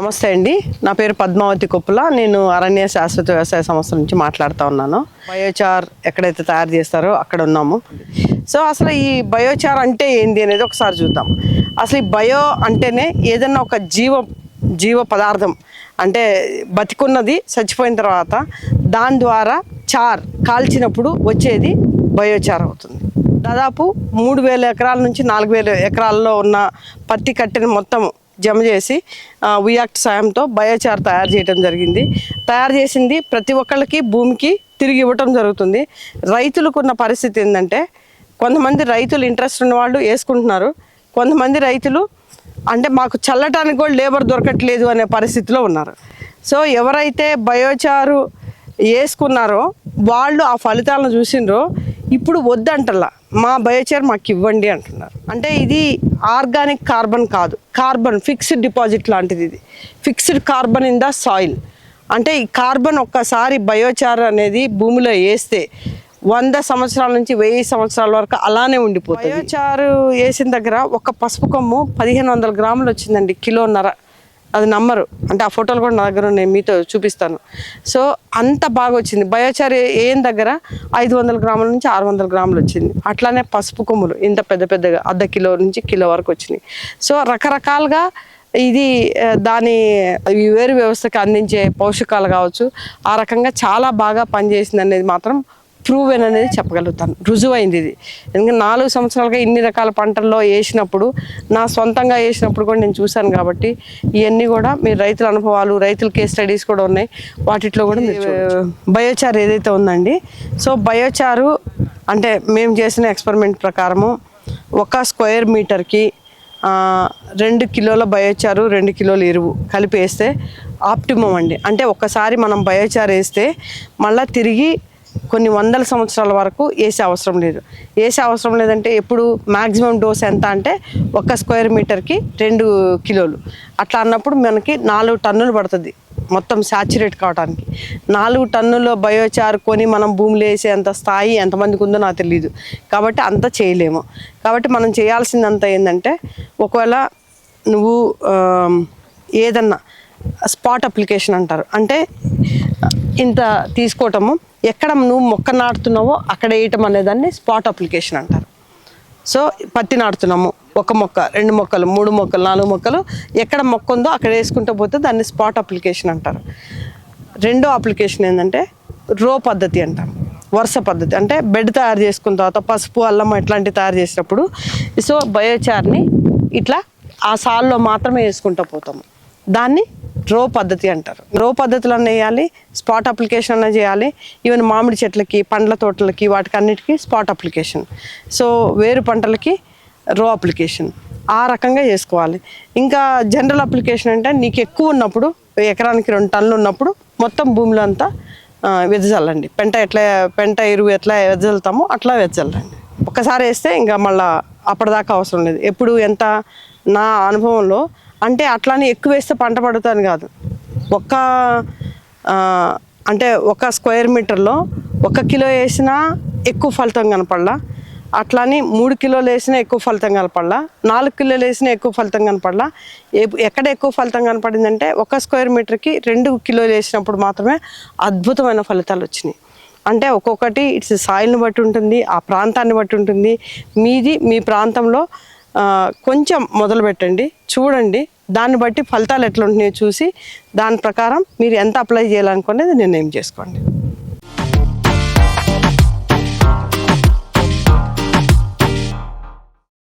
నమస్తే అండి. నా పేరు పద్మావతి కొప్పుల. నేను అరణ్య శాశ్వత వ్యవసాయ సంస్థ నుంచి మాట్లాడుతూ ఉన్నాను. బయోచార్ ఎక్కడైతే తయారు చేస్తారో అక్కడ ఉన్నాము. సో అసలు ఈ బయోచార్ అంటే ఏంది అనేది ఒకసారి చూద్దాం. అసలు ఈ బయో అంటేనే ఏదైనా ఒక జీవ జీవ పదార్థం. అంటే బతికున్నది చచ్చిపోయిన తర్వాత దాని ద్వారా చార్ కాల్చినప్పుడు వచ్చేది బయోచార్ అవుతుంది. దాదాపు మూడు వేల ఎకరాల నుంచి నాలుగు వేల ఎకరాల్లో ఉన్న పత్తి కట్టెని మొత్తం జమ చేసి వియాక్ట్ సాయంతో బయోచార్ తయారు చేయడం జరిగింది. తయారు చేసింది ప్రతి ఒక్కళ్ళకి భూమికి తిరిగి ఇవ్వటం జరుగుతుంది. రైతులకు ఉన్న పరిస్థితి ఏంటంటే కొంతమంది రైతులు ఇంట్రెస్ట్ ఉన్న వాళ్ళు వేసుకుంటున్నారు. కొంతమంది రైతులు అంటే మాకు చల్లటానికి కూడా లేబర్ దొరకట్లేదు అనే పరిస్థితిలో ఉన్నారు. సో ఎవరైతే బయోచారు వేసుకున్నారో వాళ్ళు ఆ ఫలితాలను చూసిండ్రో ఇప్పుడు వద్దంటలా. మా బయోచార్ మాకు ఇవ్వండి అంటున్నారు. అంటే ఇది ఆర్గానిక్ కార్బన్ కాదు. కార్బన్ ఫిక్స్డ్ డిపాజిట్ లాంటిది ఇది. Fixed carbon in the soil. అంటే ఈ కార్బన్ ఒక్కసారి బయోచార్ అనేది భూమిలో వేస్తే వంద సంవత్సరాల నుంచి వెయ్యి సంవత్సరాల వరకు అలానే ఉండిపోతుంది. బయోచారు వేసిన దగ్గర ఒక పసుపు కొమ్ము పదిహేను వందల గ్రాములు వచ్చిందండి కిలోన్నర అది నమ్మరు. అంటే ఆ ఫోటోలు కూడా నా దగ్గర నేను మీతో చూపిస్తాను. సో అంత బాగా వచ్చింది. బయోచార్ ఏం దగ్గర? ఐదు వందల గ్రాముల నుంచి ఆరు వందల గ్రాములు వచ్చింది. అట్లానే పసుపు కొమ్ములు ఇంత పెద్ద పెద్దగా అర్ధ కిలో నుంచి కిలో వరకు వచ్చినాయి. సో రకరకాలుగా ఇది దాని వేరు వ్యవస్థకి అందించే పోషకాలు కావచ్చు. ఆ రకంగా చాలా బాగా పనిచేసింది అనేది మాత్రం ప్రూవెన్ అనేది చెప్పగలుగుతాను. రుజువైంది ఇది. ఎందుకంటే నాలుగు సంవత్సరాలుగా ఇన్ని రకాల పంటల్లో వేసినప్పుడు నా సొంతంగా వేసినప్పుడు కూడా నేను చూశాను కాబట్టి ఇవన్నీ కూడా మీ రైతుల అనుభవాలు రైతుల కేస్ స్టడీస్ కూడా ఉన్నాయి. వాటిట్లో కూడా మీరు. బయోచార్ ఏదైతే ఉందండి సో బయోచారు అంటే మేము చేసిన ఎక్స్పెరిమెంట్ ప్రకారము ఒక స్క్వేర్ మీటర్కి రెండు కిలోల బయోచారు రెండు కిలోల ఎరువు కలిపి వేస్తే ఆప్టిమం అండి. అంటే ఒక్కసారి మనం బయోచార్ వేస్తే మళ్ళీ తిరిగి కొన్ని వందల సంవత్సరాల వరకు వేసే అవసరం లేదు. వేసే అవసరం లేదంటే ఎప్పుడు మ్యాక్సిమం డోస్ ఎంత అంటే ఒక స్క్వేర్ మీటర్కి రెండు కిలోలు. అట్లా అన్నప్పుడు మనకి నాలుగు టన్నులు పడుతుంది మొత్తం సాచురేట్ కావడానికి నాలుగు టన్నుల బయోచార్ కొని మనం భూమిలో వేసేంత స్థాయి ఎంతమందికి ఉందో నాకు తెలియదు కాబట్టి అంత చేయలేము. కాబట్టి మనం చేయాల్సిందంతా ఏంటంటే ఒకవేళ నువ్వు ఏదన్నా స్పాట్ అప్లికేషన్ అంటారు. అంటే ఇంత తీసుకోవటము ఎక్కడ నువ్వు మొక్క నాటుతున్నావో అక్కడ వేయటం అనేదాన్ని స్పాట్ అప్లికేషన్ అంటారు. సో పత్తి నాటుతున్నాము ఒక మొక్క రెండు మొక్కలు మూడు మొక్కలు నాలుగు మొక్కలు ఎక్కడ మొక్క ఉందో అక్కడ వేసుకుంటూ పోతే దాన్ని స్పాట్ అప్లికేషన్ అంటారు. రెండో అప్లికేషన్ ఏంటంటే రో పద్ధతి అంటాం వరుస పద్ధతి అంటే బెడ్ తయారు చేసుకున్న తర్వాత పసుపు అల్లం ఇట్లాంటివి తయారు చేసినప్పుడు సో బయోచార్ని ఇట్లా ఆ సాల్లో మాత్రమే వేసుకుంటూ పోతాము. దాన్ని రో పద్ధతి అంటారు. రో పద్ధతులు అన్న వేయాలి స్పాట్ అప్లికేషన్ అన్న చేయాలి. ఈవెన్ మామిడి చెట్లకి పండ్ల తోటలకి వాటికి అన్నిటికీ స్పాట్ అప్లికేషన్ సో వేరు పంటలకి రో అప్లికేషన్ ఆ రకంగా చేసుకోవాలి. ఇంకా జనరల్ అప్లికేషన్ అంటే నీకు ఎక్కువ ఉన్నప్పుడు ఎకరానికి రెండు టన్నులు ఉన్నప్పుడు మొత్తం భూమిలో అంతా వెదజల్లండి. పెంట ఎట్లా పెంట ఎరువు ఎట్లా వెదజల్లుతామో అట్లా వెదజల్లండి. ఒక్కసారి వేస్తే ఇంకా మళ్ళీ అప్పటిదాకా అవసరం లేదు. ఎప్పుడు ఎంత నా అనుభవంలో అంటే అట్లానే ఎక్కువ వేస్తే పంట పడుతాను కాదు. ఒక్క అంటే ఒక స్క్వేర్ మీటర్లో ఒక కిలో వేసినా ఎక్కువ ఫలితం కనపడలా. అట్లాని మూడు కిలోలు వేసినా ఎక్కువ ఫలితం కనపడలా. నాలుగు కిలోలు వేసినా ఎక్కువ ఫలితం కనపడలా. ఎక్కడ ఎక్కువ ఫలితం కనపడిందంటే ఒక స్క్వేర్ మీటర్కి రెండు కిలోలు వేసినప్పుడు మాత్రమే అద్భుతమైన ఫలితాలు వచ్చినాయి. అంటే ఒక్కొక్కటి ఇట్స్ సాయిల్ని బట్టి ఉంటుంది ఆ ప్రాంతాన్ని బట్టి ఉంటుంది. మీది మీ ప్రాంతంలో కొంచెం మొదలు పెట్టండి చూడండి దాన్ని బట్టి ఫలితాలు ఎట్లుంటున్నాయో చూసి దాని ప్రకారం మీరు ఎంత అప్లై చేయాలనుకునేది నిర్ణయం చేసుకోండి.